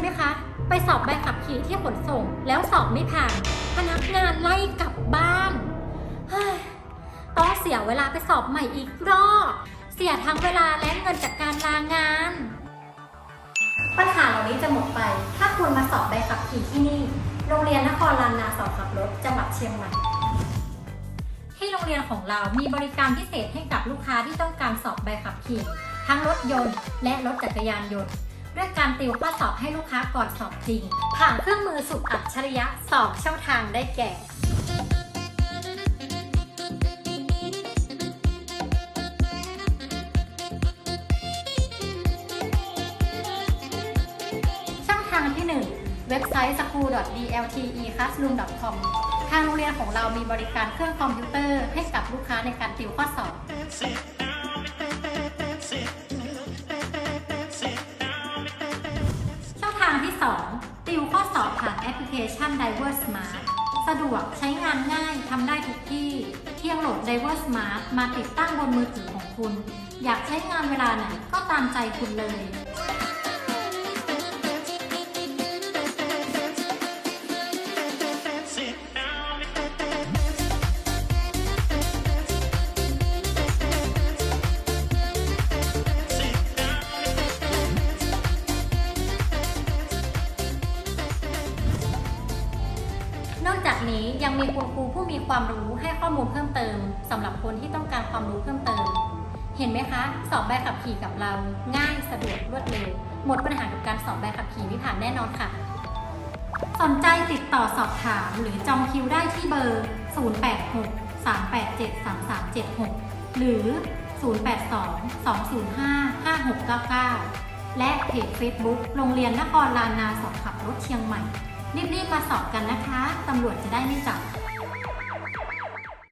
ไหมคะ ไปสอบใบขับขี่ที่ขนส่ง แล้วสอบไม่ผ่าน พนักงานไล่กลับบ้านต้องเสียเวลาไปสอบใหม่อีกรอบ เสียทั้งเวลาและเงินจากการลางาน ปัญหาเหล่านี้จะหมดไป ถ้าคุณมาสอบใบขับขี่ที่นี่ โรงเรียนนครลานนาสอบขับรถจังหวัดเชียงใหม่ที่โรงเรียนของเรามีบริการพิเศษให้กับลูกค้าที่ต้องการสอบใบขับขี่ ทั้งรถยนต์และรถจักรยานยนต์ ด้วยการติวข้อสอบให้ลูกค้าก่อนสอบจริง ผ่านเครื่องมือสุดอัจฉริยะสอบช่องทางได้แก่ช่องทางที่1เว็บไซต์ school.dlteclassroom.com ทางโรงเรียนของเรามีบริการเครื่องคอมพิวเตอร์ให้กับลูกค้าในการติวข้อสอบ พลิเคชัน Diver Smart สะดวกใช้งานง่ายทำได้ทุกที่เพียงโหลด Diver Smart มาติดตั้งบนมือถือของคุณ อยากใช้งานเวลาไหนก็ตามใจคุณเลย จากนี้ยังมีคุณครูผู้มีความรู้ให้ข้อมูลเพิ่มเติมสำหรับคนที่ต้องการความรู้เพิ่มเติม เห็นไหมคะ สอบใบขับขี่กับเรา ง่ายสะดวกรวดเร็วหมดปัญหากับการสอบใบขับขี่ไม่ผ่านแน่นอนค่ะ สนใจติดต่อสอบถามหรือจองคิวได้ที่เบอร์ 086 387 3376 หรือ 082 205 5699 และเพจ Facebook โรงเรียนนครลานนาสอบขับรถเชียงใหม่ รีบๆมาสอบกันนะคะ ตำรวจจะได้ไม่จับ